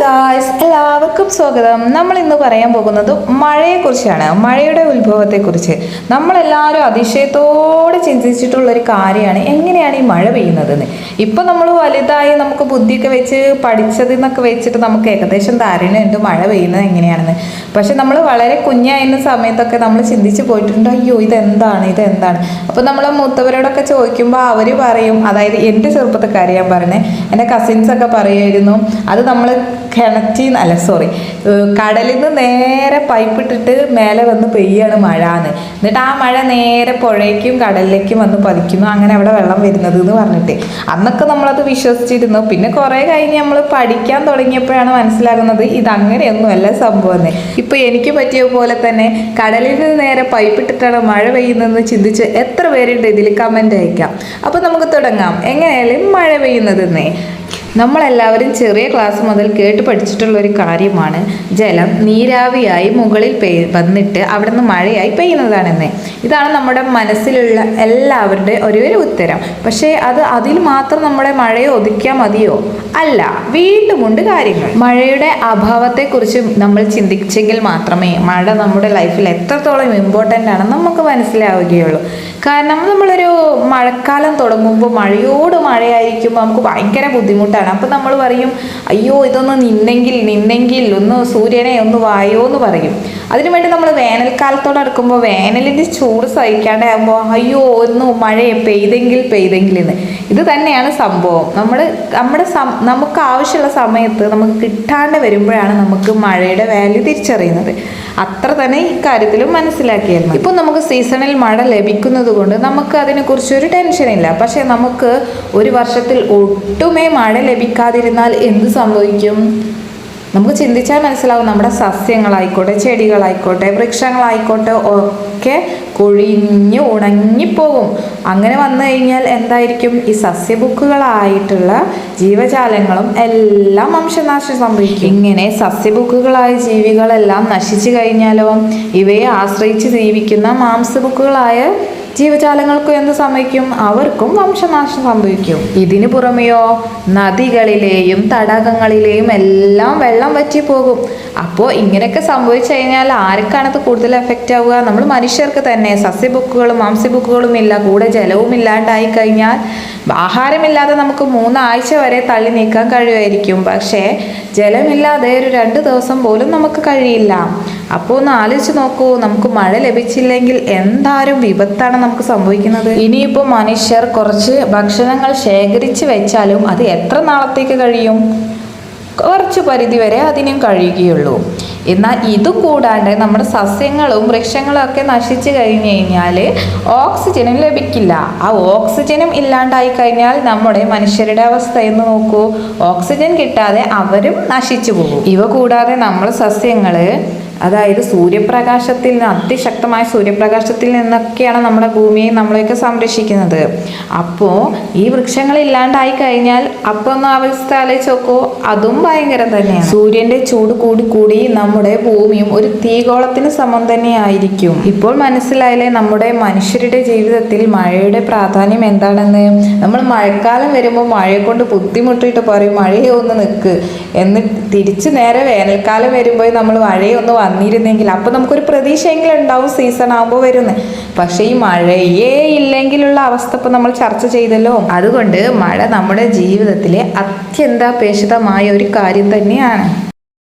Guys എല്ലാവർക്കും സ്വാഗതം. നമ്മൾ ഇന്ന് പറയാൻ പോകുന്നത് മഴയെക്കുറിച്ചാണ്. മഴയുടെ ഉത്ഭവത്തെക്കുറിച്ച്. നമ്മളെല്ലാവരും അതിശയത്തോടെ ചിന്തിച്ചിട്ടുള്ള ഒരു കാര്യമാണ് എങ്ങനെയാണ് ഈ മഴ പെയ്യുന്നതെന്ന്. ഇപ്പം നമ്മൾ വലുതായി നമുക്ക് ബുദ്ധിയൊക്കെ വെച്ച് പഠിച്ചതെന്നൊക്കെ വെച്ചിട്ട് നമുക്ക് ഏകദേശം ധാരണയുണ്ട് മഴ പെയ്യുന്നത് എങ്ങനെയാണെന്ന്. പക്ഷെ നമ്മൾ വളരെ കുഞ്ഞായിരുന്ന സമയത്തൊക്കെ നമ്മൾ ചിന്തിച്ച് പോയിട്ടുണ്ട് അയ്യോ ഇതെന്താണ്? ഇതെന്താണ്? അപ്പോൾ നമ്മൾ മൂത്തവരോടൊക്കെ ചോദിക്കുമ്പോൾ അവർ പറയും. അതായത് എന്റെ ചെറുപ്പത്തൊക്കെ ഞാൻ പറഞ്ഞേ. എന്റെ കസിൻസ് ഒക്കെ പറയുമായിരുന്നു അത് നമ്മൾ കിണറ്റിൽ അല്ല സോറി കടലിൽ നിന്ന് നേരെ പൈപ്പ് ഇട്ടിട്ട് മേലെ വന്ന് പെയ്യാണ് മഴ എന്ന് എന്നിട്ട് ആ മഴ നേരെ പുഴയ്ക്കും കടലിലേക്കും വന്ന് പതിക്കുന്നു. അങ്ങനെ അവിടെ വെള്ളം വരുന്നത് എന്ന് പറഞ്ഞിട്ട്. അന്നൊക്കെ നമ്മളത് വിശ്വസിച്ചിരുന്നു. പിന്നെ കുറേ കഴിഞ്ഞ് നമ്മൾ പഠിക്കാൻ തുടങ്ങിയപ്പോഴാണ് മനസ്സിലാകുന്നത് ഇത് അങ്ങനെയൊന്നുമല്ല സംഭവം എന്ന് എനിക്ക് പറ്റിയ പോലെ തന്നെ കടലിൽ നിന്ന് നേരെ പൈപ്പ് ഇട്ടിട്ടാണ് മഴ പെയ്യുന്നതെന്ന് ചിന്തിച്ച് എത്ര പേരുണ്ട് ഇതിൽ കമന്റ് അയക്കാം. അപ്പോൾ നമുക്ക് തുടങ്ങാം. എങ്ങനെയായാലും മഴ പെയ്യുന്നതെന്നേ. നമ്മളെല്ലാവരും ചെറിയ ക്ലാസ് മുതൽ കേട്ട് പഠിച്ചിട്ടുള്ള ഒരു കാര്യമാണ് ജലം നീരാവിയായി മുകളിൽ പെയ് വന്നിട്ട് അവിടെ നിന്ന് മഴയായി പെയ്യുന്നതാണെന്ന്. ഇതാണ് നമ്മുടെ മനസ്സിലുള്ള എല്ലാവരുടെ ഒരേ ഒരു ഉത്തരം. പക്ഷേ അത് അതിൽ മാത്രം നമ്മുടെ മഴയെ ഒതുക്കിയാൽ മതിയോ? അല്ല വീണ്ടുമുണ്ട് കാര്യങ്ങൾ. മഴയുടെ അഭാവത്തെക്കുറിച്ച് നമ്മൾ ചിന്തിച്ചെങ്കിൽ മാത്രമേ മഴ നമ്മുടെ ലൈഫിൽ എത്രത്തോളം ഇമ്പോർട്ടന്റ് ആണെന്ന് നമുക്ക് മനസ്സിലാവുകയുള്ളൂ. കാരണം നമ്മളൊരു മഴക്കാലം തുടങ്ങുമ്പോൾ മഴയോട് മഴയായിരിക്കുമ്പോൾ നമുക്ക് ഭയങ്കര ബുദ്ധിമുട്ടാണ്. അപ്പം നമ്മൾ പറയും അയ്യോ ഇതൊന്ന് നിന്നെങ്കിൽ നിന്നെങ്കിൽ ഒന്ന് സൂര്യനെ ഒന്ന് വായോ എന്ന് പറയും. അതിനുവേണ്ടി നമ്മൾ വേനൽക്കാലത്തോട് അടുക്കുമ്പോൾ വേനലിന്റെ ചൂട് സഹിക്കാണ്ട് ആകുമ്പോൾ അയ്യോ ഒന്ന് മഴ പെയ്തെങ്കിൽ പെയ്തെങ്കിൽ എന്ന്. ഇത് തന്നെയാണ് സംഭവം. നമ്മൾ നമ്മുടെ നമുക്ക് ആവശ്യമുള്ള സമയത്ത് നമുക്ക് കിട്ടാണ്ട് വരുമ്പോഴാണ് നമുക്ക് മഴയുടെ വാല്യൂ തിരിച്ചറിയുന്നത്. അത്ര തന്നെ ഇക്കാര്യത്തിലും മനസ്സിലാക്കിയാൽ മതി. ഇപ്പം നമുക്ക് സീസണിൽ മഴ ലഭിക്കുന്നത് കൊണ്ട് നമുക്ക് അതിനെക്കുറിച്ച് ഒരു ടെൻഷൻ ഇല്ല. പക്ഷേ നമുക്ക് ഒരു വർഷത്തിൽ ഒട്ടുമേ മഴ ലഭിക്കാതിരുന്നാൽ എന്ത് സംഭവിക്കും? നമുക്ക് ചിന്തിച്ചാൽ മനസ്സിലാവും നമ്മുടെ സസ്യങ്ങളായിക്കോട്ടെ ചെടികളായിക്കോട്ടെ വൃക്ഷങ്ങളായിക്കോട്ടെ ഒക്കെ കൊഴിഞ്ഞ് ഉണങ്ങിപ്പോകും. അങ്ങനെ വന്നു കഴിഞ്ഞാൽ എന്തായിരിക്കും? ഈ സസ്യബുക്കുകളായിട്ടുള്ള ജീവജാലങ്ങളും എല്ലാം വംശനാശം സംഭവിക്കും. ഇങ്ങനെ സസ്യബുക്കുകളായ ജീവികളെല്ലാം നശിച്ചു കഴിഞ്ഞാലോ? ഇവയെ ആശ്രയിച്ച് ജീവിക്കുന്ന മാംസബുക്കുകളായ ജീവജാലങ്ങൾക്കും എന്ത് സംഭവിക്കും അവർക്കും വംശനാശം സംഭവിക്കും. ഇതിനു പുറമെയോ നദികളിലെയും തടാകങ്ങളിലെയും എല്ലാം വെള്ളം വറ്റി പോകും അപ്പോൾ ഇങ്ങനെയൊക്കെ സംഭവിച്ചു കഴിഞ്ഞാൽ ആർക്കാണ് അത് കൂടുതൽ എഫക്റ്റ് ആവുക? നമ്മൾ മനുഷ്യർക്ക് തന്നെ സസ്യബുക്കുകളും മാംസ്യബുക്കുകളും ഇല്ല കൂടെ ജലവും ഇല്ലാണ്ടായി കഴിഞ്ഞാൽ ആഹാരമില്ലാതെ നമുക്ക് മൂന്നാഴ്ച വരെ തള്ളി നീക്കാൻ കഴിയുമായിരിക്കും. പക്ഷേ ജലമില്ലാതെ ഒരു രണ്ട് ദിവസം പോലും നമുക്ക് കഴിയില്ല. അപ്പോൾ ഒന്ന് ആലോചിച്ച് നോക്കൂ നമുക്ക് മഴ ലഭിച്ചില്ലെങ്കിൽ എന്തായാലും വിപത്താണ് നമുക്ക് സംഭവിക്കുന്നത്? ഇനിയിപ്പോൾ മനുഷ്യർ കുറച്ച് ഭക്ഷണങ്ങൾ ശേഖരിച്ച് വെച്ചാലും അത് എത്ര നാളത്തേക്ക് കഴിയും? കുറച്ച് പരിധി വരെ അതിനും കഴിയുകയുള്ളൂ. എന്നാൽ ഇത് കൂടാണ്ട് നമ്മുടെ സസ്യങ്ങളും വൃക്ഷങ്ങളും ഒക്കെ നശിച്ചു കഴിഞ്ഞു കഴിഞ്ഞാൽ ഓക്സിജനും ലഭിക്കില്ല. ആ ഓക്സിജനും ഇല്ലാണ്ടായി കഴിഞ്ഞാൽ നമ്മുടെ മനുഷ്യരുടെ അവസ്ഥ എന്ന് നോക്കൂ. ഓക്സിജൻ കിട്ടാതെ അവരും നശിച്ചു പോകും. ഇവ കൂടാതെ നമ്മൾ സസ്യങ്ങൾ അതായത് സൂര്യപ്രകാശത്തിൽ നിന്ന് അതിശക്തമായ സൂര്യപ്രകാശത്തിൽ നിന്നൊക്കെയാണ് നമ്മുടെ ഭൂമിയെ നമ്മളെയൊക്കെ സംരക്ഷിക്കുന്നത്. അപ്പോൾ ഈ വൃക്ഷങ്ങൾ ഇല്ലാണ്ടായി കഴിഞ്ഞാൽ അപ്പോൾ ഒന്ന് അവസ്ഥ ആലോചിച്ച് നോക്കൂ അതും ഭയങ്കരം തന്നെയാണ്. സൂര്യന്റെ ചൂട് കൂടി കൂടി നമ്മുടെ ഭൂമിയും ഒരു തീകോളത്തിന് സമം തന്നെയായിരിക്കും. ഇപ്പോൾ മനസ്സിലായാലേ നമ്മുടെ മനുഷ്യരുടെ ജീവിതത്തിൽ മഴയുടെ പ്രാധാന്യം എന്താണെന്ന്? നമ്മൾ മഴക്കാലം വരുമ്പോൾ മഴയെ കൊണ്ട് ബുദ്ധിമുട്ടിയിട്ട് പറയും മഴയെ ഒന്ന് നിൽക്ക്. എന്നിട്ട് തിരിച്ച് നേരെ വേനൽക്കാലം വരുമ്പോൾ നമ്മൾ മഴയൊന്ന് വന്നിരുന്നെങ്കിൽ അപ്പോൾ നമുക്കൊരു പ്രതീക്ഷയെങ്കിലും ഉണ്ടാവും സീസൺ ആകുമ്പോൾ വരുന്നത് പക്ഷേ ഈ മഴയേ ഇല്ലെങ്കിലുള്ള അവസ്ഥ ഇപ്പം നമ്മൾ ചർച്ച ചെയ്തല്ലോ. അതുകൊണ്ട് മഴ നമ്മുടെ ജീവിതത്തിലെ അത്യന്താപേക്ഷിതമായ ഒരു കാര്യം തന്നെയാണ്.